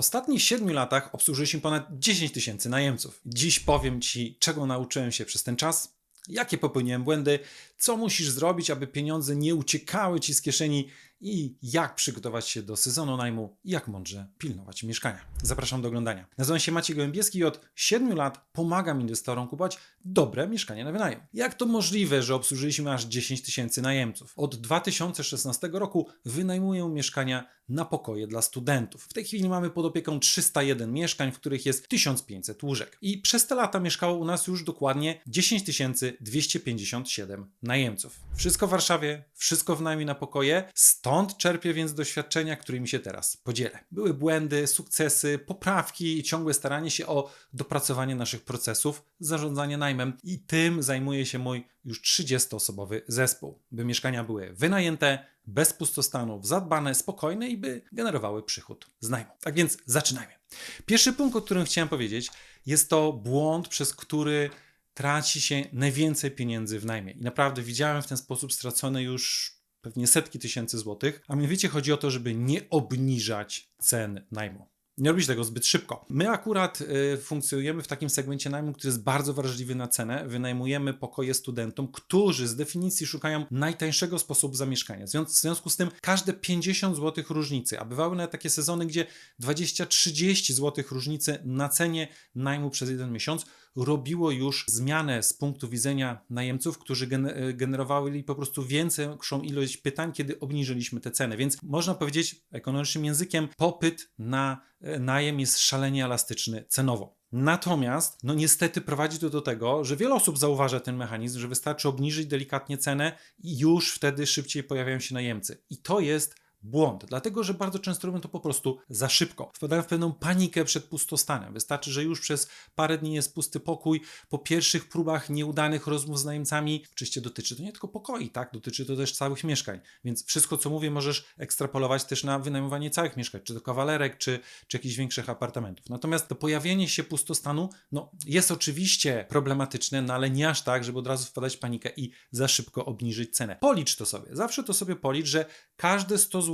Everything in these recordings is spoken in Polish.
ostatnich 7 latach obsłużyliśmy ponad 10 tysięcy najemców. Dziś powiem Ci, czego nauczyłem się przez ten czas, jakie popełniłem błędy, co musisz zrobić, aby pieniądze nie uciekały Ci z kieszeni i jak przygotować się do sezonu najmu jak mądrze pilnować mieszkania. Zapraszam do oglądania. Nazywam się Maciej Gołębieski i od 7 lat pomagam inwestorom kupować dobre mieszkania na wynajem. Jak to możliwe, że obsłużyliśmy aż 10 tysięcy najemców? Od 2016 roku wynajmuję mieszkania na pokoje dla studentów. W tej chwili mamy pod opieką 301 mieszkań, w których jest 1500 łóżek. I przez te lata mieszkało u nas już dokładnie 10 257 najemców. Wszystko w Warszawie, wszystko w najmie na pokoje, stąd czerpię więc doświadczenia, którymi się teraz podzielę. Były błędy, sukcesy, poprawki i ciągłe staranie się o dopracowanie naszych procesów zarządzania najmem i tym zajmuje się mój już 30-osobowy zespół, by mieszkania były wynajęte, bez pustostanów, zadbane, spokojne i by generowały przychód z najmu. Tak więc zaczynajmy. Pierwszy punkt, o którym chciałem powiedzieć, jest to błąd, przez który traci się najwięcej pieniędzy w najmie. I naprawdę widziałem w ten sposób stracone już pewnie setki tysięcy złotych, a mianowicie chodzi o to, żeby nie obniżać cen najmu. Nie robić tego zbyt szybko. My akurat y, funkcjonujemy w takim segmencie najmu, który jest bardzo wrażliwy na cenę. Wynajmujemy pokoje studentom, którzy z definicji szukają najtańszego sposobu zamieszkania. W związ- w związku z tym każde 50 zł różnicy, a bywały nawet takie sezony, gdzie 20-30 zł różnicy na cenie najmu przez jeden miesiąc robiło już zmianę z punktu widzenia najemców, którzy gen- generowali po prostu większą ilość pytań, kiedy obniżyliśmy te ceny. Więc można powiedzieć ekonomicznym językiem, popyt na e, najem jest szalenie elastyczny cenowo. Natomiast, no niestety prowadzi to do tego, że wiele osób zauważa ten mechanizm, że wystarczy obniżyć delikatnie cenę i już wtedy szybciej pojawiają się najemcy. I to jest błąd, dlatego że bardzo często robią to po prostu za szybko. Wpadają w pewną panikę przed pustostanem. Wystarczy, że już przez parę dni jest pusty pokój. Po pierwszych próbach nieudanych rozmów z najemcami, oczywiście dotyczy to nie tylko pokoi, tak? Dotyczy to też całych mieszkań. Więc wszystko, co mówię, możesz ekstrapolować też na wynajmowanie całych mieszkań, czy to kawalerek, czy, czy jakichś większych apartamentów. Natomiast to pojawienie się pustostanu, no, jest oczywiście problematyczne, no ale nie aż tak, żeby od razu wpadać w panikę i za szybko obniżyć cenę. Policz to sobie. Zawsze to sobie policz, że każde 100 zł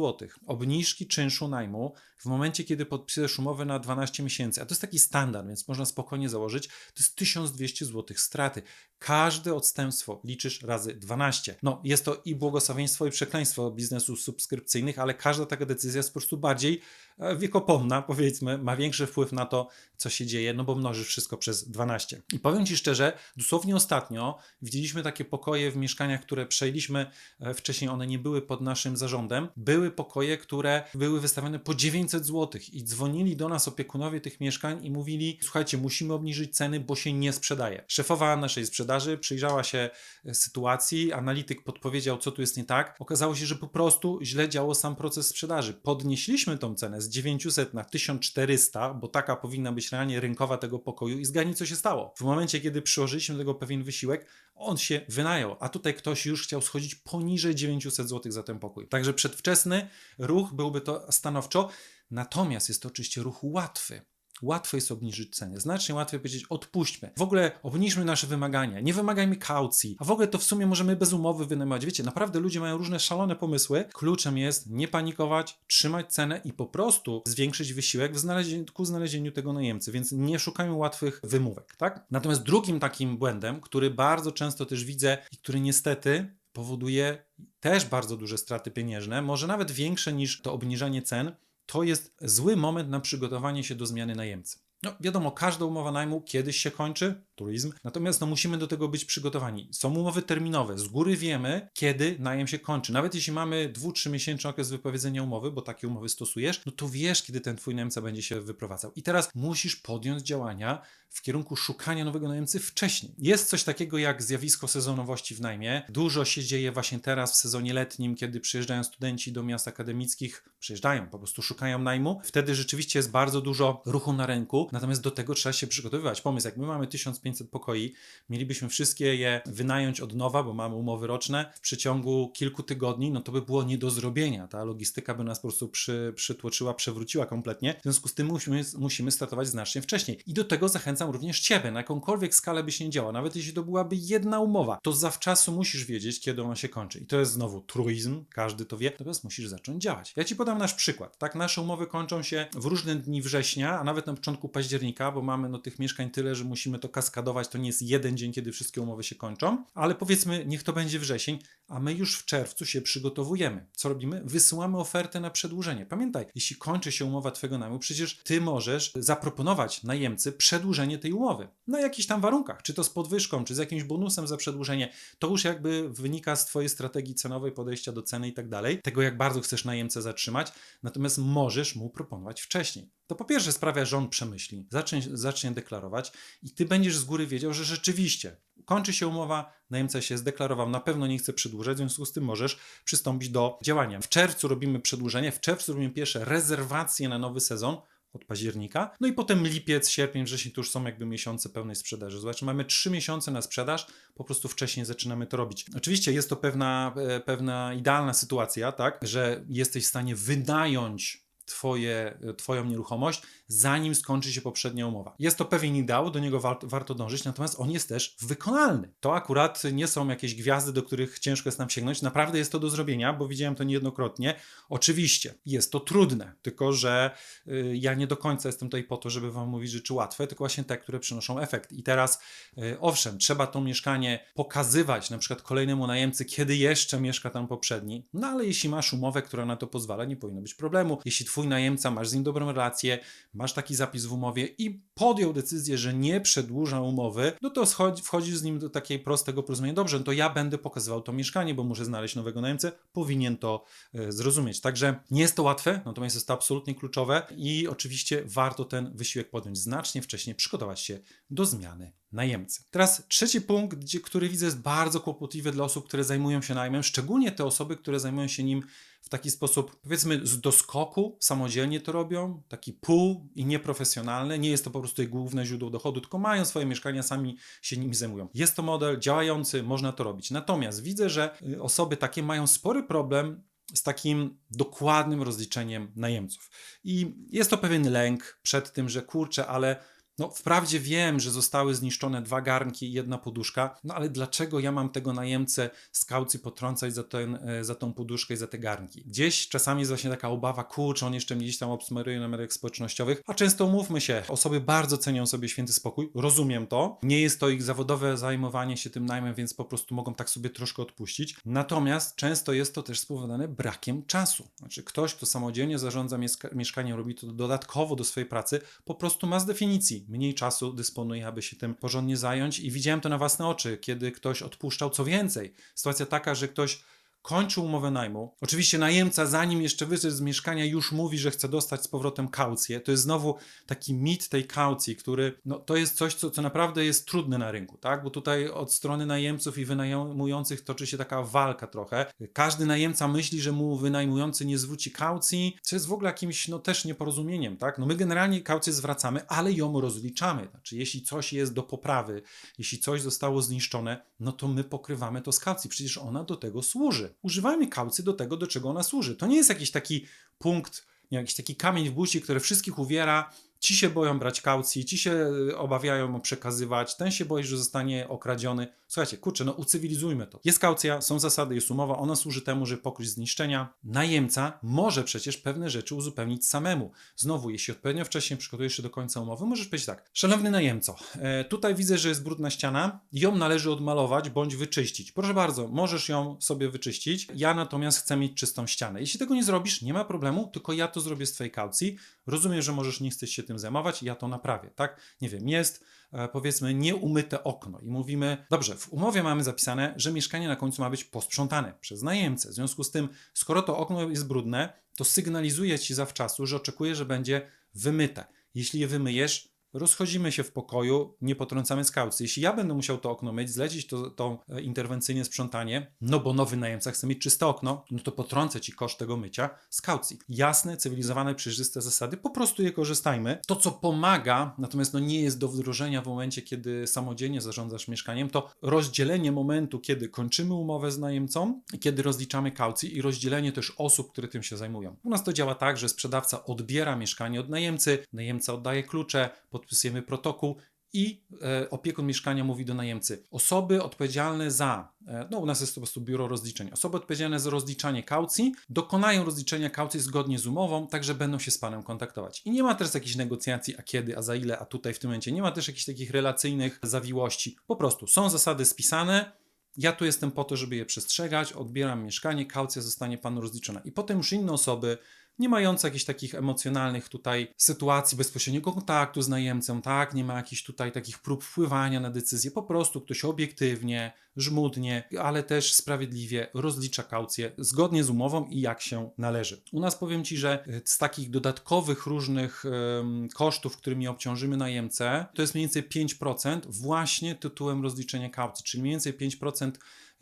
obniżki czynszu najmu w momencie, kiedy podpisujesz umowę na 12 miesięcy, a to jest taki standard, więc można spokojnie założyć, to jest 1200 zł straty. Każde odstępstwo liczysz razy 12. No, jest to i błogosławieństwo, i przekleństwo biznesów subskrypcyjnych, ale każda taka decyzja jest po prostu bardziej e, wiekopomna, powiedzmy, ma większy wpływ na to, co się dzieje, no bo mnożysz wszystko przez 12. I powiem Ci szczerze, dosłownie ostatnio widzieliśmy takie pokoje w mieszkaniach, które przejęliśmy e, wcześniej, one nie były pod naszym zarządem. Były pokoje, które były wystawione po 900 zł i dzwonili do nas opiekunowie tych mieszkań i mówili: Słuchajcie, musimy obniżyć ceny, bo się nie sprzedaje. Szefowa naszej sprzedaży przyjrzała się e, sytuacji, analityk podpowiedział, co tu jest nie tak. Okazało się, że po prostu źle działał sam proces sprzedaży. Podnieśliśmy tą cenę z 900 na 1400, bo taka powinna być realnie rynkowa tego pokoju i zgadnij, co się stało. W momencie, kiedy przyłożyliśmy do tego pewien wysiłek, on się wynajął, a tutaj ktoś już chciał schodzić poniżej 900 zł za ten pokój. Także przedwczesny ruch byłby to stanowczo, natomiast jest to oczywiście ruch łatwy. Łatwo jest obniżyć cenę. Znacznie łatwiej powiedzieć, odpuśćmy. W ogóle obniżmy nasze wymagania, nie wymagajmy kaucji, a w ogóle to w sumie możemy bez umowy wynajmować. Wiecie, naprawdę ludzie mają różne szalone pomysły. Kluczem jest nie panikować, trzymać cenę i po prostu zwiększyć wysiłek w ku znalezieniu tego najemcy, więc nie szukajmy łatwych wymówek, tak? Natomiast drugim takim błędem, który bardzo często też widzę i który niestety powoduje też bardzo duże straty pieniężne, może nawet większe niż to obniżanie cen, to jest zły moment na przygotowanie się do zmiany najemcy. No, wiadomo, każda umowa najmu kiedyś się kończy, turizm, natomiast no, musimy do tego być przygotowani. Są umowy terminowe, z góry wiemy, kiedy najem się kończy. Nawet jeśli mamy 2-3 miesięczny okres wypowiedzenia umowy, bo takie umowy stosujesz, no to wiesz, kiedy ten twój najemca będzie się wyprowadzał. I teraz musisz podjąć działania w kierunku szukania nowego najemcy wcześniej. Jest coś takiego jak zjawisko sezonowości w najmie. Dużo się dzieje właśnie teraz w sezonie letnim, kiedy przyjeżdżają studenci do miast akademickich, przyjeżdżają, po prostu szukają najmu. Wtedy rzeczywiście jest bardzo dużo ruchu na rynku natomiast do tego trzeba się przygotowywać. Pomysł, jak my mamy 1500 pokoi, mielibyśmy wszystkie je wynająć od nowa, bo mamy umowy roczne, w przeciągu kilku tygodni, no to by było nie do zrobienia. Ta logistyka by nas po prostu przy, przytłoczyła, przewróciła kompletnie. W związku z tym musimy, musimy startować znacznie wcześniej. I do tego zachęcam również Ciebie, na jakąkolwiek skalę byś nie działał, nawet jeśli to byłaby jedna umowa, to zawczasu musisz wiedzieć, kiedy ona się kończy. I to jest znowu truizm, każdy to wie, natomiast musisz zacząć działać. Ja Ci podam nasz przykład. Tak, nasze umowy kończą się w różne dni września, a nawet na początku października, bo mamy no, tych mieszkań tyle, że musimy to kaskadować. To nie jest jeden dzień, kiedy wszystkie umowy się kończą, ale powiedzmy, niech to będzie wrzesień, a my już w czerwcu się przygotowujemy. Co robimy? Wysyłamy ofertę na przedłużenie. Pamiętaj, jeśli kończy się umowa Twojego najmu, przecież Ty możesz zaproponować najemcy przedłużenie tej umowy na jakichś tam warunkach, czy to z podwyżką, czy z jakimś bonusem za przedłużenie. To już jakby wynika z Twojej strategii cenowej, podejścia do ceny i tak dalej, tego jak bardzo chcesz najemcę zatrzymać, natomiast możesz mu proponować wcześniej. To po pierwsze sprawia, że on przemyśli, zacznie, zacznie deklarować i Ty będziesz z góry wiedział, że rzeczywiście kończy się umowa, najemca się zdeklarował, na pewno nie chce przedłużać, w związku z tym możesz przystąpić do działania. W czerwcu robimy przedłużenie, w czerwcu robimy pierwsze rezerwacje na nowy sezon, od października. No i potem lipiec, sierpień, wrzesień to już są jakby miesiące pełnej sprzedaży. Zobaczcie, mamy trzy miesiące na sprzedaż, po prostu wcześniej zaczynamy to robić. Oczywiście jest to pewna, e, pewna idealna sytuacja, tak, że jesteś w stanie wynająć twoje, Twoją nieruchomość, zanim skończy się poprzednia umowa. Jest to pewien ideał, do niego war, warto dążyć, natomiast on jest też wykonalny. To akurat nie są jakieś gwiazdy, do których ciężko jest nam sięgnąć. Naprawdę jest to do zrobienia, bo widziałem to niejednokrotnie. Oczywiście jest to trudne, tylko że y, ja nie do końca jestem tutaj po to, żeby Wam mówić rzeczy łatwe, tylko właśnie te, które przynoszą efekt. I teraz, y, owszem, trzeba to mieszkanie pokazywać na przykład kolejnemu najemcy, kiedy jeszcze mieszka tam poprzedni, no ale jeśli masz umowę, która na to pozwala, nie powinno być problemu. Jeśli Twój najemca, masz z nim dobrą relację, masz taki zapis w umowie i podjął decyzję, że nie przedłuża umowy, no to schodzi, z nim do takiego prostego porozumienia. Dobrze, no to ja będę pokazywał to mieszkanie, bo muszę znaleźć nowego najemcę, powinien to e, zrozumieć. Także nie jest to łatwe, natomiast jest to absolutnie kluczowe i oczywiście warto ten wysiłek podjąć znacznie wcześniej, przygotować się do zmiany najemcy. Teraz trzeci punkt, gdzie, który widzę jest bardzo kłopotliwy dla osób, które zajmują się najmem, szczególnie te osoby, które zajmują się nim w taki sposób, powiedzmy, z doskoku, samodzielnie to robią, taki pół i nieprofesjonalny. Nie jest to po prostu ich główne źródło dochodu, tylko mają swoje mieszkania, sami się nimi zajmują. Jest to model działający, można to robić. Natomiast widzę, że y, osoby takie mają spory problem z takim dokładnym rozliczeniem najemców. I jest to pewien lęk przed tym, że kurczę, ale no, wprawdzie wiem, że zostały zniszczone dwa garnki i jedna poduszka, no ale dlaczego ja mam tego najemcę z kaucji potrącać za, ten, e, za tą poduszkę i za te garnki? Gdzieś czasami jest właśnie taka obawa, kurczę, on jeszcze mnie gdzieś tam obsmeruje na mediach społecznościowych, a często umówmy się, osoby bardzo cenią sobie święty spokój, rozumiem to, nie jest to ich zawodowe zajmowanie się tym najmem, więc po prostu mogą tak sobie troszkę odpuścić, natomiast często jest to też spowodowane brakiem czasu. Znaczy ktoś, kto samodzielnie zarządza mieszkaniem, robi to dodatkowo do swojej pracy, po prostu ma z definicji mniej czasu dysponuje, aby się tym porządnie zająć. I widziałem to na własne oczy, kiedy ktoś odpuszczał. Co więcej, sytuacja taka, że ktoś kończy umowę najmu. Oczywiście najemca, zanim jeszcze wyszedł z mieszkania, już mówi, że chce dostać z powrotem kaucję. To jest znowu taki mit tej kaucji, który no, to jest coś, co, co naprawdę jest trudne na rynku, tak? Bo tutaj od strony najemców i wynajmujących toczy się taka walka trochę. Każdy najemca myśli, że mu wynajmujący nie zwróci kaucji, co jest w ogóle jakimś no, też nieporozumieniem, tak? No my generalnie kaucję zwracamy, ale ją rozliczamy. Znaczy, jeśli coś jest do poprawy, jeśli coś zostało zniszczone, no to my pokrywamy to z kaucji. Przecież ona do tego służy używajmy kaucji do tego, do czego ona służy. To nie jest jakiś taki punkt, nie, jakiś taki kamień w buzi, który wszystkich uwiera Ci się boją brać kaucji, ci się y, obawiają mu przekazywać, ten się boi, że zostanie okradziony. Słuchajcie, kurczę, no ucywilizujmy to. Jest kaucja, są zasady, jest umowa, ona służy temu, żeby pokryć zniszczenia. Najemca może przecież pewne rzeczy uzupełnić samemu. Znowu, jeśli odpowiednio wcześniej przygotujesz się do końca umowy, możesz powiedzieć tak. Szanowny najemco, e, tutaj widzę, że jest brudna ściana, ją należy odmalować bądź wyczyścić. Proszę bardzo, możesz ją sobie wyczyścić, ja natomiast chcę mieć czystą ścianę. Jeśli tego nie zrobisz, nie ma problemu, tylko ja to zrobię z twojej kaucji. Rozumiem, że możesz nie chcesz się tym zajmować, ja to naprawię, tak? Nie wiem, jest e, powiedzmy nieumyte okno i mówimy, dobrze, w umowie mamy zapisane, że mieszkanie na końcu ma być posprzątane przez najemcę. W związku z tym, skoro to okno jest brudne, to sygnalizuje ci zawczasu, że oczekuje, że będzie wymyte. Jeśli je wymyjesz, rozchodzimy się w pokoju, nie potrącamy z kaucji. Jeśli ja będę musiał to okno myć, zlecić to, to e, interwencyjne sprzątanie, no bo nowy najemca chce mieć czyste okno, no to potrącę ci koszt tego mycia z kaucji. Jasne, cywilizowane, przejrzyste zasady, po prostu je korzystajmy. To, co pomaga, natomiast no nie jest do wdrożenia w momencie, kiedy samodzielnie zarządzasz mieszkaniem, to rozdzielenie momentu, kiedy kończymy umowę z najemcą kiedy rozliczamy kaucji i rozdzielenie też osób, które tym się zajmują. U nas to działa tak, że sprzedawca odbiera mieszkanie od najemcy, najemca oddaje klucze, podpisujemy protokół i e, opiekun mieszkania mówi do najemcy: osoby odpowiedzialne za, e, no u nas jest to po prostu biuro rozliczeń, osoby odpowiedzialne za rozliczanie kaucji dokonają rozliczenia kaucji zgodnie z umową, także będą się z panem kontaktować. I nie ma teraz jakichś negocjacji, a kiedy, a za ile, a tutaj w tym momencie. Nie ma też jakichś takich relacyjnych zawiłości. Po prostu są zasady spisane. Ja tu jestem po to, żeby je przestrzegać, odbieram mieszkanie, kaucja zostanie panu rozliczona. I potem już inne osoby nie mające jakichś takich emocjonalnych tutaj sytuacji bezpośredniego kontaktu z najemcą, tak? Nie ma jakichś tutaj takich prób wpływania na decyzję. Po prostu ktoś obiektywnie, żmudnie, ale też sprawiedliwie rozlicza kaucję zgodnie z umową i jak się należy. U nas powiem Ci, że z takich dodatkowych różnych em, kosztów, którymi obciążymy najemcę, to jest mniej więcej 5% właśnie tytułem rozliczenia kaucji, czyli mniej więcej 5%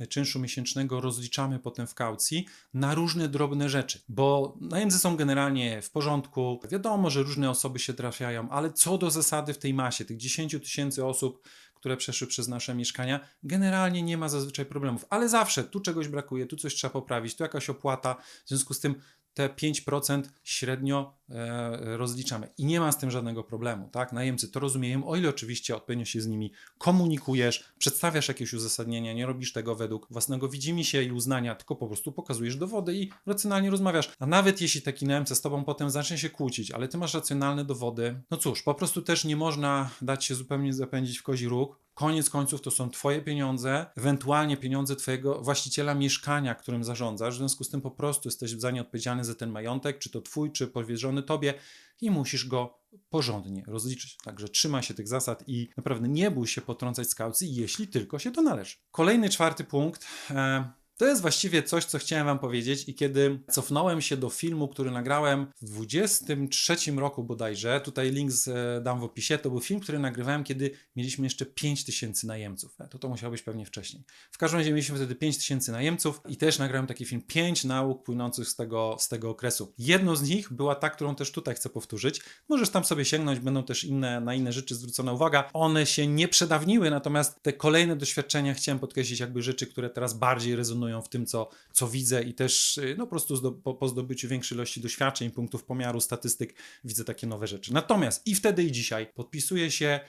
czynszu miesięcznego rozliczamy potem w kaucji na różne drobne rzeczy, bo najemcy są generalnie w porządku. Wiadomo, że różne osoby się trafiają, ale co do zasady w tej masie, tych 10 tysięcy osób, które przeszły przez nasze mieszkania, generalnie nie ma zazwyczaj problemów, ale zawsze tu czegoś brakuje, tu coś trzeba poprawić, tu jakaś opłata, w związku z tym te 5% średnio e, rozliczamy. I nie ma z tym żadnego problemu, tak? Najemcy to rozumieją, o ile oczywiście odpowiednio się z nimi komunikujesz, przedstawiasz jakieś uzasadnienia, nie robisz tego według własnego widzimisię i uznania, tylko po prostu pokazujesz dowody i racjonalnie rozmawiasz. A nawet jeśli taki najemca z tobą potem zacznie się kłócić, ale ty masz racjonalne dowody, no cóż, po prostu też nie można dać się zupełnie zapędzić w kozi róg, Koniec końców to są Twoje pieniądze, ewentualnie pieniądze Twojego właściciela mieszkania, którym zarządzasz. W związku z tym po prostu jesteś za nie odpowiedzialny za ten majątek, czy to Twój, czy powierzony Tobie i musisz go porządnie rozliczyć. Także trzymaj się tych zasad i naprawdę nie bój się potrącać z kaucji, jeśli tylko się to należy. Kolejny, czwarty punkt. E to jest właściwie coś, co chciałem Wam powiedzieć, i kiedy cofnąłem się do filmu, który nagrałem w 23 roku bodajże, tutaj link e, dam w opisie, to był film, który nagrywałem, kiedy mieliśmy jeszcze 5000 najemców. E, to to musiało być pewnie wcześniej. W każdym razie mieliśmy wtedy 5000 najemców i też nagrałem taki film 5 nauk płynących z tego, z tego okresu. Jedną z nich była ta, którą też tutaj chcę powtórzyć. Możesz tam sobie sięgnąć, będą też inne, na inne rzeczy zwrócona uwaga. One się nie przedawniły, natomiast te kolejne doświadczenia chciałem podkreślić, jakby rzeczy, które teraz bardziej rezonują w tym, co, co widzę i też y, no, po prostu zdo, po, po zdobyciu większej ilości doświadczeń, punktów pomiaru, statystyk widzę takie nowe rzeczy. Natomiast i wtedy i dzisiaj podpisuję się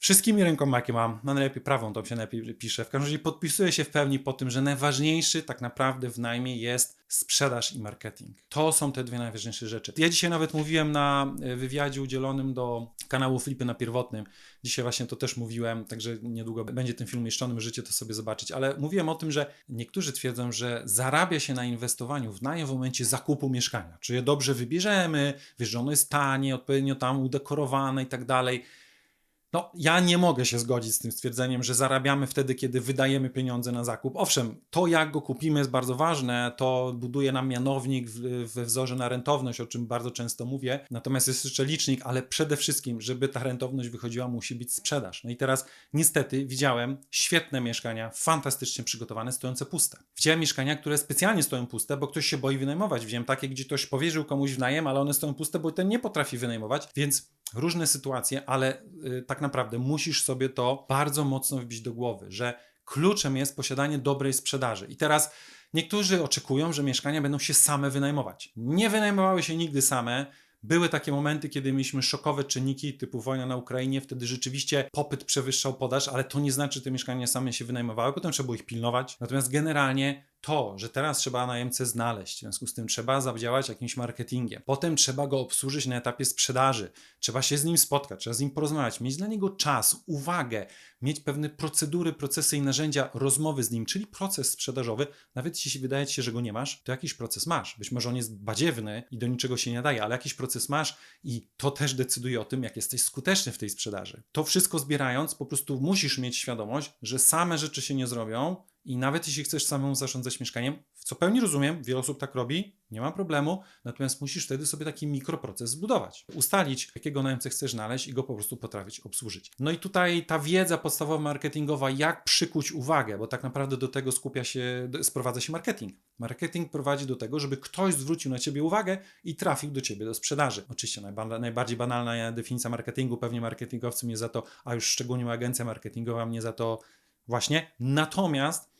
wszystkimi rękoma, jakie mam, no najlepiej prawą to się najlepiej pisze. W każdym razie podpisuję się w pełni po tym, że najważniejszy tak naprawdę w najmie jest sprzedaż i marketing. To są te dwie najważniejsze rzeczy. Ja dzisiaj nawet mówiłem na e, wywiadzie udzielonym do kanału Flipy na pierwotnym. Dzisiaj właśnie to też mówiłem, także niedługo będzie ten film umieszczony, możecie to sobie zobaczyć. Ale mówiłem o tym, że niektórzy twierdzą, że zarabia się na inwestowaniu w najem w momencie zakupu mieszkania. Czy je dobrze wybierzemy, wiesz, że ono jest tanie, odpowiednio tam udekorowane i tak dalej. No, ja nie mogę się zgodzić z tym stwierdzeniem, że zarabiamy wtedy, kiedy wydajemy pieniądze na zakup. Owszem, to jak go kupimy jest bardzo ważne, to buduje nam mianownik we wzorze na rentowność, o czym bardzo często mówię. Natomiast jest jeszcze licznik, ale przede wszystkim, żeby ta rentowność wychodziła, musi być sprzedaż. No i teraz niestety widziałem świetne mieszkania, fantastycznie przygotowane, stojące puste. Widziałem mieszkania, które specjalnie stoją puste, bo ktoś się boi wynajmować. Widziałem takie, gdzie ktoś powierzył komuś w najem, ale one stoją puste, bo ten nie potrafi wynajmować, więc różne sytuacje, ale y, tak naprawdę musisz sobie to bardzo mocno wbić do głowy, że kluczem jest posiadanie dobrej sprzedaży. I teraz niektórzy oczekują, że mieszkania będą się same wynajmować. Nie wynajmowały się nigdy same. Były takie momenty, kiedy mieliśmy szokowe czynniki typu wojna na Ukrainie, wtedy rzeczywiście popyt przewyższał podaż, ale to nie znaczy, że te mieszkania same się wynajmowały, potem trzeba było ich pilnować. Natomiast generalnie to, że teraz trzeba najemcę znaleźć, w związku z tym trzeba zadziałać jakimś marketingiem. Potem trzeba go obsłużyć na etapie sprzedaży. Trzeba się z nim spotkać, trzeba z nim porozmawiać, mieć dla niego czas, uwagę, mieć pewne procedury, procesy i narzędzia rozmowy z nim, czyli proces sprzedażowy. Nawet jeśli wydaje ci się, że go nie masz, to jakiś proces masz. Być może on jest badziewny i do niczego się nie nadaje, ale jakiś proces masz i to też decyduje o tym, jak jesteś skuteczny w tej sprzedaży. To wszystko zbierając, po prostu musisz mieć świadomość, że same rzeczy się nie zrobią I nawet jeśli chcesz samemu zarządzać mieszkaniem, co pełni rozumiem, wiele osób tak robi, nie ma problemu, natomiast musisz wtedy sobie taki mikroproces zbudować. Ustalić, jakiego najemcę chcesz znaleźć i go po prostu potrafić obsłużyć. No i tutaj ta wiedza podstawowa marketingowa, jak przykuć uwagę, bo tak naprawdę do tego skupia się, sprowadza się marketing. Marketing prowadzi do tego, żeby ktoś zwrócił na ciebie uwagę i trafił do ciebie do sprzedaży. Oczywiście najba- najbardziej banalna definicja marketingu, pewnie marketingowcy mnie za to, a już szczególnie agencja marketingowa mnie za to właśnie. Natomiast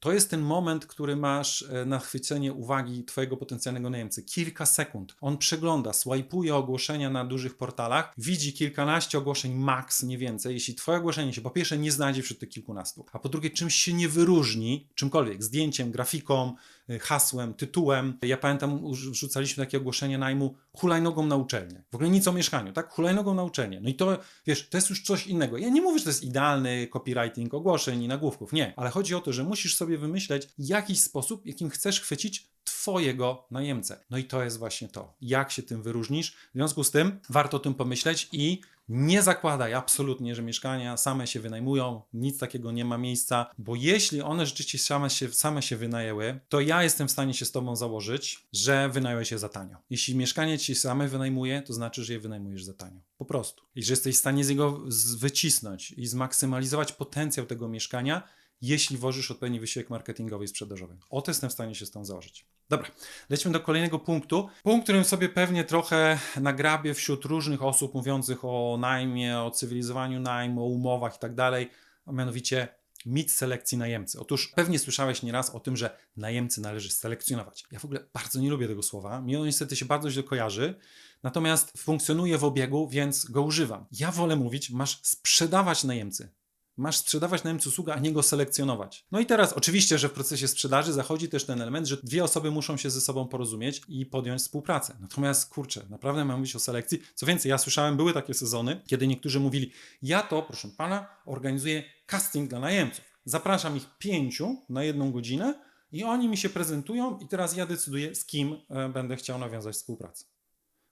to jest ten moment, który masz e, na chwycenie uwagi Twojego potencjalnego najemcy. Kilka sekund. On przegląda, swajpuje ogłoszenia na dużych portalach, widzi kilkanaście ogłoszeń max, nie więcej. Jeśli Twoje ogłoszenie się po pierwsze nie znajdzie wśród tych kilkunastu, a po drugie czymś się nie wyróżni, czymkolwiek, zdjęciem, grafiką, hasłem, tytułem. Ja pamiętam, uż- rzucaliśmy takie ogłoszenie najmu hulajnogą na uczelnię. W ogóle nic o mieszkaniu, tak? Hulajnogą na uczelnię. No i to, wiesz, to jest już coś innego. Ja nie mówię, że to jest idealny copywriting ogłoszeń i nagłówków, nie. Ale chodzi o to, że musisz sobie wymyśleć jakiś sposób, jakim chcesz chwycić Twojego najemcę. No i to jest właśnie to. Jak się tym wyróżnisz? W związku z tym warto o tym pomyśleć i nie zakładaj absolutnie, że mieszkania same się wynajmują, nic takiego nie ma miejsca, bo jeśli one rzeczywiście same się, same się wynajęły, to ja jestem w stanie się z Tobą założyć, że wynająłeś je za tanio. Jeśli mieszkanie Ci same wynajmuje, to znaczy, że je wynajmujesz za tanio. Po prostu. I że jesteś w stanie z niego wycisnąć i zmaksymalizować potencjał tego mieszkania, jeśli włożysz odpowiedni wysiłek marketingowy i sprzedażowy. O to jestem w stanie się z tą założyć. Dobra, lecimy do kolejnego punktu. Punkt, którym sobie pewnie trochę nagrabię wśród różnych osób mówiących o najmie, o cywilizowaniu najmu, o umowach i tak dalej, a mianowicie mit selekcji najemcy. Otóż pewnie słyszałeś nieraz o tym, że najemcy należy selekcjonować. Ja w ogóle bardzo nie lubię tego słowa. Mi on niestety się bardzo źle kojarzy. Natomiast funkcjonuje w obiegu, więc go używam. Ja wolę mówić, masz sprzedawać najemcy. Masz sprzedawać najemcy usługę, a nie go selekcjonować. No i teraz oczywiście, że w procesie sprzedaży zachodzi też ten element, że dwie osoby muszą się ze sobą porozumieć i podjąć współpracę. Natomiast kurczę, naprawdę mam mówić o selekcji. Co więcej, ja słyszałem, były takie sezony, kiedy niektórzy mówili, ja to, proszę pana, organizuję casting dla najemców. Zapraszam ich pięciu na jedną godzinę i oni mi się prezentują i teraz ja decyduję, z kim e, będę chciał nawiązać współpracę.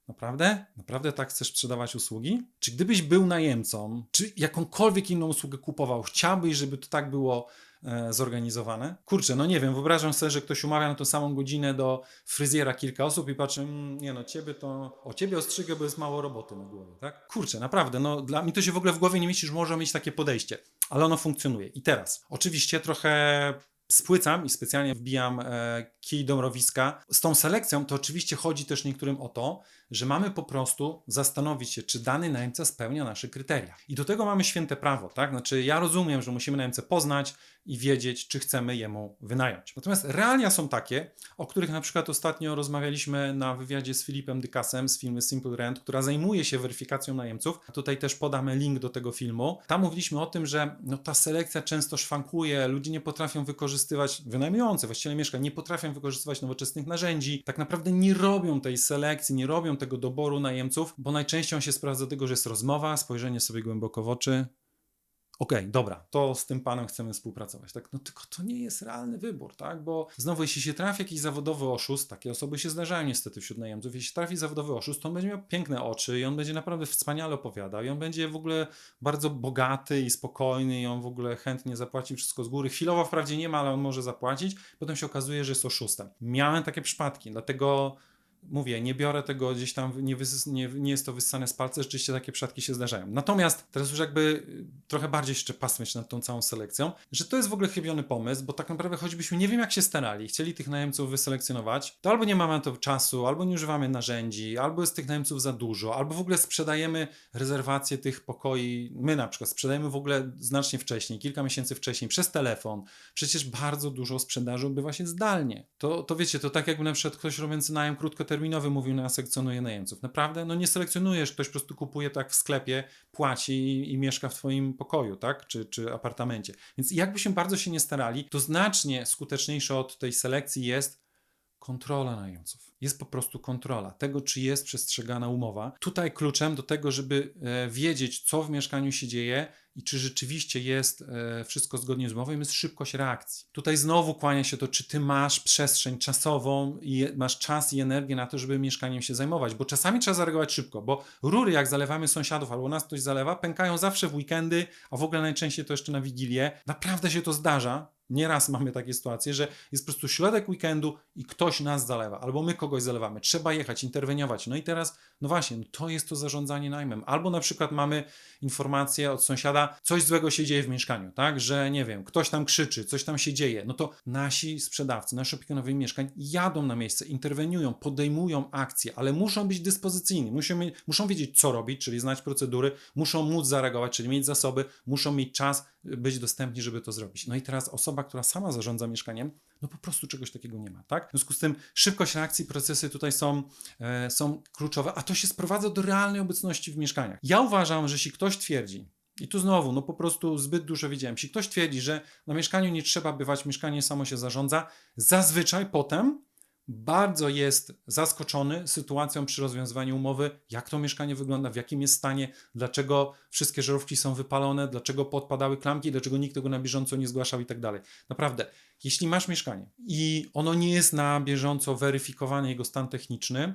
Naprawdę? Naprawdę tak chcesz sprzedawać usługi? Czy gdybyś był najemcą, czy jakąkolwiek inną usługę kupował, chciałbyś, żeby to tak było e, zorganizowane? Kurczę, no nie wiem, wyobrażam sobie, że ktoś umawia na tą samą godzinę do fryzjera kilka osób i patrzy, mm, nie no, ciebie to, o ciebie ostrzygę, bo jest mało roboty na głowie, tak? Kurczę, naprawdę, no dla mnie to się w ogóle w głowie nie mieści, że może mieć takie podejście, ale ono funkcjonuje. I teraz, oczywiście trochę spłycam i specjalnie wbijam e, kij do mrowiska. Z tą selekcją to oczywiście chodzi też niektórym o to, że mamy po prostu zastanowić się, czy dany najemca spełnia nasze kryteria. I do tego mamy święte prawo, tak? Znaczy, ja rozumiem, że musimy najemcę poznać i wiedzieć, czy chcemy jemu wynająć. Natomiast realia są takie, o których na przykład ostatnio rozmawialiśmy na wywiadzie z Filipem Dykasem z firmy Simple Rent, która zajmuje się weryfikacją najemców. Tutaj też podamy link do tego filmu. Tam mówiliśmy o tym, że no, ta selekcja często szwankuje, ludzie nie potrafią wykorzystywać, wynajmujący, właściciele mieszkań, nie potrafią wykorzystywać nowoczesnych narzędzi, tak naprawdę nie robią tej selekcji, nie robią tego doboru najemców, bo najczęściej on się sprawdza do tego, że jest rozmowa, spojrzenie sobie głęboko w oczy, Okej, dobra, to z tym panem chcemy współpracować. Tak? No tylko to nie jest realny wybór, tak? Bo znowu, jeśli się trafi jakiś zawodowy oszust, takie osoby się zdarzają niestety wśród najemców, jeśli trafi zawodowy oszust, to on będzie miał piękne oczy i on będzie naprawdę wspaniale opowiadał i on będzie w ogóle bardzo bogaty i spokojny i on w ogóle chętnie zapłaci wszystko z góry. Chwilowo wprawdzie nie ma, ale on może zapłacić. Potem się okazuje, że jest oszustem. Miałem takie przypadki, dlatego mówię, nie biorę tego gdzieś tam, nie, nie, nie jest to wyssane z palca, rzeczywiście takie przypadki się zdarzają. Natomiast teraz już jakby y, trochę bardziej jeszcze pasmać nad tą całą selekcją, że to jest w ogóle chybiony pomysł, bo tak naprawdę choćbyśmy nie wiem jak się starali, chcieli tych najemców wyselekcjonować, to albo nie mamy na to czasu, albo nie używamy narzędzi, albo jest tych najemców za dużo, albo w ogóle sprzedajemy rezerwację tych pokoi, my na przykład sprzedajemy w ogóle znacznie wcześniej, kilka miesięcy wcześniej, przez telefon. Przecież bardzo dużo sprzedaży odbywa się zdalnie. To, to wiecie, to tak jakby na przykład ktoś robiący najem krótkoterminowy mówił, no ja selekcjonuję najemców. Naprawdę? No nie selekcjonujesz, ktoś po prostu kupuje tak w sklepie, płaci i, i mieszka w twoim pokoju, tak? Czy, czy apartamencie. Więc jakbyśmy bardzo się nie starali, to znacznie skuteczniejsze od tej selekcji jest kontrola najemców. Jest po prostu kontrola tego, czy jest przestrzegana umowa. Tutaj kluczem do tego, żeby e, wiedzieć, co w mieszkaniu się dzieje i czy rzeczywiście jest e, wszystko zgodnie z umową, jest szybkość reakcji. Tutaj znowu kłania się to, czy ty masz przestrzeń czasową i masz czas i energię na to, żeby mieszkaniem się zajmować, bo czasami trzeba zareagować szybko, bo rury, jak zalewamy sąsiadów albo nas ktoś zalewa, pękają zawsze w weekendy, a w ogóle najczęściej to jeszcze na Wigilię. Naprawdę się to zdarza, Nieraz mamy takie sytuacje, że jest po prostu środek weekendu i ktoś nas zalewa, albo my kogoś zalewamy. Trzeba jechać, interweniować. No i teraz, no właśnie, no to jest to zarządzanie najmem. Albo na przykład mamy informację od sąsiada, coś złego się dzieje w mieszkaniu, tak? Że nie wiem, ktoś tam krzyczy, coś tam się dzieje. No to nasi sprzedawcy, nasi opiekunowie mieszkań jadą na miejsce, interweniują, podejmują akcje, ale muszą być dyspozycyjni, muszą, muszą wiedzieć, co robić, czyli znać procedury, muszą móc zareagować, czyli mieć zasoby, muszą mieć czas, być dostępni, żeby to zrobić. No i teraz osoba, która sama zarządza mieszkaniem, no po prostu czegoś takiego nie ma, tak? W związku z tym szybkość reakcji, procesy tutaj są, e, są kluczowe, a to się sprowadza do realnej obecności w mieszkaniach. Ja uważam, że jeśli ktoś twierdzi, i tu znowu, no po prostu zbyt dużo widziałem, jeśli ktoś twierdzi, że na mieszkaniu nie trzeba bywać, mieszkanie samo się zarządza, zazwyczaj potem bardzo jest zaskoczony sytuacją przy rozwiązywaniu umowy, jak to mieszkanie wygląda, w jakim jest stanie, dlaczego wszystkie żarówki są wypalone, dlaczego podpadały klamki, dlaczego nikt tego na bieżąco nie zgłaszał i tak dalej. Naprawdę, jeśli masz mieszkanie i ono nie jest na bieżąco weryfikowany jego stan techniczny,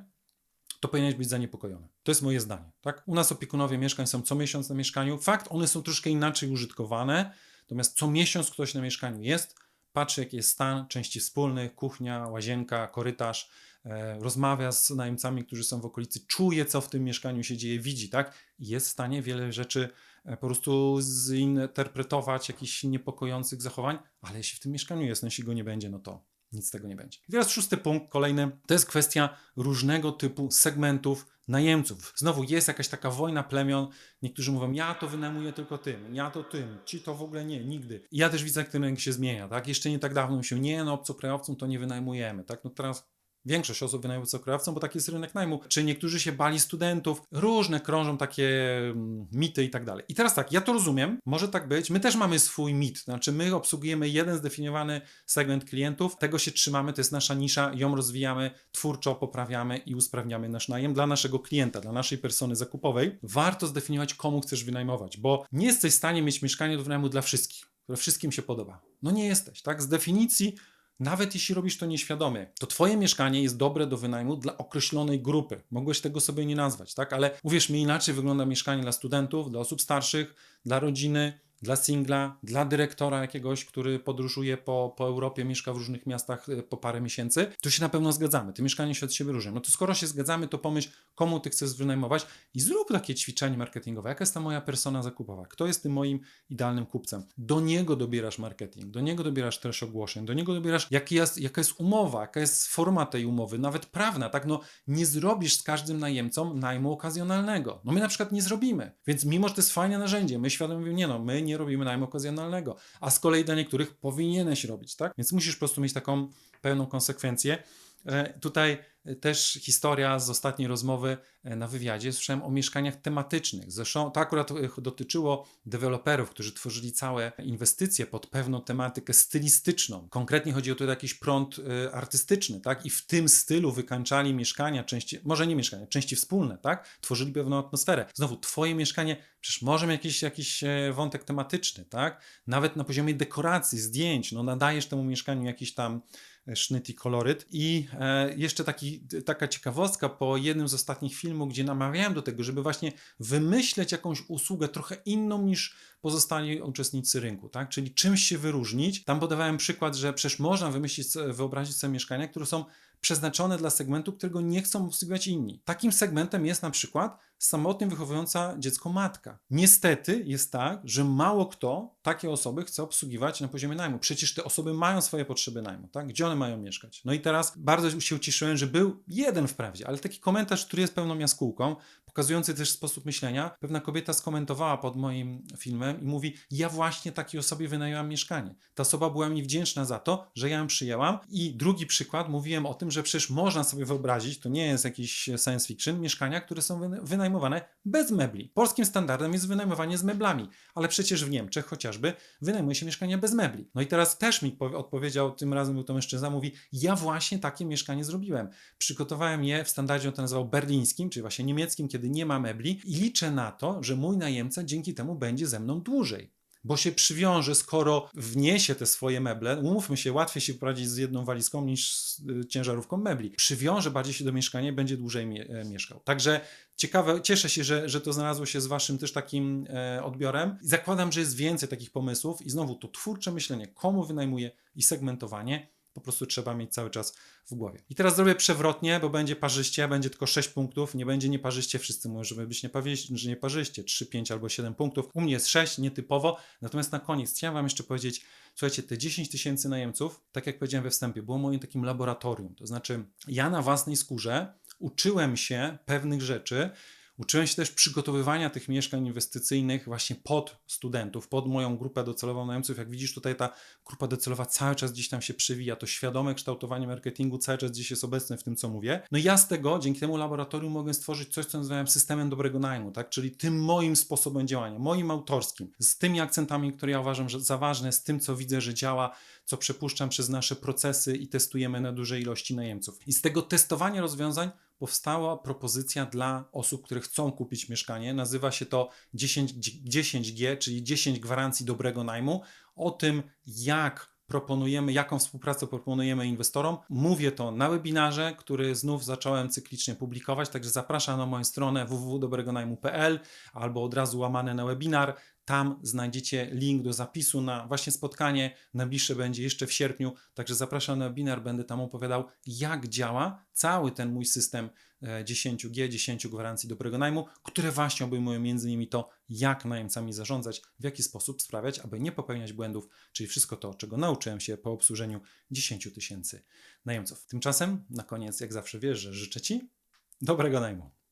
to powinieneś być zaniepokojony. To jest moje zdanie. Tak? U nas opiekunowie mieszkań są co miesiąc na mieszkaniu. Fakt, one są troszkę inaczej użytkowane, natomiast co miesiąc ktoś na mieszkaniu jest, patrzy jaki jest stan części wspólnych, kuchnia, łazienka, korytarz, e, rozmawia z najemcami, którzy są w okolicy, czuje co w tym mieszkaniu się dzieje, widzi, tak? Jest w stanie wiele rzeczy e, po prostu zinterpretować, jakichś niepokojących zachowań, ale jeśli w tym mieszkaniu jest, no jeśli go nie będzie, no to nic z tego nie będzie. I teraz szósty punkt, kolejny, to jest kwestia różnego typu segmentów najemców. Znowu jest jakaś taka wojna plemion. Niektórzy mówią, ja to wynajmuję tylko tym, ja to tym, ci to w ogóle nie, nigdy. I ja też widzę, jak ten rynek się zmienia, tak? Jeszcze nie tak dawno się, nie, no obcokrajowcom to nie wynajmujemy, tak? No teraz Większość osób wynajmuje obcokrajowcom, bo taki jest rynek najmu. Czy niektórzy się bali studentów, różne krążą takie mm, mity i tak dalej. I teraz tak, ja to rozumiem, może tak być. My też mamy swój mit, znaczy my obsługujemy jeden zdefiniowany segment klientów, tego się trzymamy, to jest nasza nisza, ją rozwijamy, twórczo poprawiamy i usprawniamy nasz najem dla naszego klienta, dla naszej persony zakupowej. Warto zdefiniować, komu chcesz wynajmować, bo nie jesteś w stanie mieć mieszkanie do wynajmu dla wszystkich, które wszystkim się podoba. No nie jesteś, tak? Z definicji nawet jeśli robisz to nieświadomie, to Twoje mieszkanie jest dobre do wynajmu dla określonej grupy. Mogłeś tego sobie nie nazwać, tak? Ale uwierz mi, inaczej wygląda mieszkanie dla studentów, dla osób starszych, dla rodziny, dla singla, dla dyrektora jakiegoś, który podróżuje po, po Europie, mieszka w różnych miastach e, po parę miesięcy, to się na pewno zgadzamy. Te mieszkania się od siebie różnią. No to skoro się zgadzamy, to pomyśl, komu ty chcesz wynajmować i zrób takie ćwiczenie marketingowe. Jaka jest ta moja persona zakupowa? Kto jest tym moim idealnym kupcem? Do niego dobierasz marketing, do niego dobierasz treść ogłoszeń, do niego dobierasz, jaki jest, jaka jest umowa, jaka jest forma tej umowy, nawet prawna, tak? No nie zrobisz z każdym najemcą najmu okazjonalnego. No my na przykład nie zrobimy. Więc mimo, że to jest fajne narzędzie, my świadomie mówimy, nie no, my nie nie robimy najmu okazjonalnego, a z kolei dla niektórych powinieneś robić, tak? Więc musisz po prostu mieć taką pełną konsekwencję. E, tutaj też historia z ostatniej rozmowy e, na wywiadzie. Słyszałem o mieszkaniach tematycznych. Zresztą to akurat e, dotyczyło deweloperów, którzy tworzyli całe inwestycje pod pewną tematykę stylistyczną. Konkretnie chodziło tu o jakiś prąd artystyczny, tak? I w tym stylu wykańczali mieszkania, części, może nie mieszkania, części wspólne, tak? Tworzyli pewną atmosferę. Znowu, twoje mieszkanie przecież może jakiś, jakiś wątek tematyczny, tak? Nawet na poziomie dekoracji, zdjęć, no nadajesz temu mieszkaniu jakiś tam sznyt i koloryt. I e, jeszcze taki, taka ciekawostka po jednym z ostatnich filmów, gdzie namawiałem do tego, żeby właśnie wymyśleć jakąś usługę trochę inną niż pozostali uczestnicy rynku, tak? Czyli czymś się wyróżnić. Tam podawałem przykład, że przecież można wymyślić, wyobrazić sobie mieszkania, które są przeznaczone dla segmentu, którego nie chcą obsługiwać inni. Takim segmentem jest na przykład samotnie wychowująca dziecko matka. Niestety jest tak, że mało kto takie osoby chce obsługiwać na poziomie najmu. Przecież te osoby mają swoje potrzeby najmu, tak? Gdzie one mają mieszkać? No i teraz bardzo się ucieszyłem, że był jeden wprawdzie, ale taki komentarz, który jest pełną jaskółką, pokazujący też sposób myślenia. Pewna kobieta skomentowała pod moim filmem i mówi: Ja właśnie takiej osobie wynajęłam mieszkanie. Ta osoba była mi wdzięczna za to, że ja ją przyjęłam. I drugi przykład, mówiłem o tym, że przecież można sobie wyobrazić, to nie jest jakiś science fiction, mieszkania, które są wynajmowane bez mebli. Polskim standardem jest wynajmowanie z meblami, ale przecież w Niemczech chociażby wynajmuje się mieszkania bez mebli. No i teraz też mi odpowiedział, tym razem był to mężczyzna, mówi: Ja właśnie takie mieszkanie zrobiłem. Przygotowałem je w standardzie, on to nazywał berlińskim, czyli właśnie niemieckim, kiedy nie ma mebli, i liczę na to, że mój najemca dzięki temu będzie ze mną dłużej. bo się przywiąże, skoro wniesie te swoje meble. Umówmy się, łatwiej się poradzić z jedną walizką niż z y, ciężarówką mebli. Przywiąże bardziej się do mieszkania i będzie dłużej mie- e, mieszkał. Także ciekawe, cieszę się, że, że to znalazło się z Waszym też takim e, odbiorem. Zakładam, że jest więcej takich pomysłów i znowu to twórcze myślenie, komu wynajmuję i segmentowanie po prostu trzeba mieć cały czas w głowie. I teraz zrobię przewrotnie, bo będzie parzyście, będzie tylko 6 punktów, nie będzie nieparzyście, wszyscy mówią, żeby być nieparzyście, że nieparzyście, 3, 5 albo 7 punktów. U mnie jest 6, nietypowo, natomiast na koniec chciałem Wam jeszcze powiedzieć, słuchajcie, te 10 tysięcy najemców, tak jak powiedziałem we wstępie, było moim takim laboratorium, to znaczy ja na własnej skórze uczyłem się pewnych rzeczy, Uczyłem się też przygotowywania tych mieszkań inwestycyjnych właśnie pod studentów, pod moją grupę docelową najemców. Jak widzisz, tutaj ta grupa docelowa cały czas gdzieś tam się przewija. To świadome kształtowanie marketingu cały czas gdzieś jest obecne w tym, co mówię. No ja z tego, dzięki temu laboratorium mogę stworzyć coś, co nazywałem systemem dobrego najmu, tak? czyli tym moim sposobem działania, moim autorskim, z tymi akcentami, które ja uważam że za ważne, z tym, co widzę, że działa, co przepuszczam przez nasze procesy i testujemy na dużej ilości najemców. I z tego testowania rozwiązań powstała propozycja dla osób, które chcą kupić mieszkanie. Nazywa się to 10, 10G, czyli 10 gwarancji dobrego najmu. O tym, jak proponujemy, jaką współpracę proponujemy inwestorom. Mówię to na webinarze, który znów zacząłem cyklicznie publikować, także zapraszam na moją stronę www.dobregonajmu.pl albo od razu łamane na webinar. Tam znajdziecie link do zapisu na właśnie spotkanie. Najbliższe będzie jeszcze w sierpniu, także zapraszam na webinar. Będę tam opowiadał, jak działa cały ten mój system e, 10G, 10 gwarancji dobrego najmu, które właśnie obejmują między innymi to, jak najemcami zarządzać, w jaki sposób sprawiać, aby nie popełniać błędów, czyli wszystko to, czego nauczyłem się po obsłużeniu 10 tysięcy najemców. Tymczasem, na koniec, jak zawsze wiesz, że życzę Ci dobrego najmu.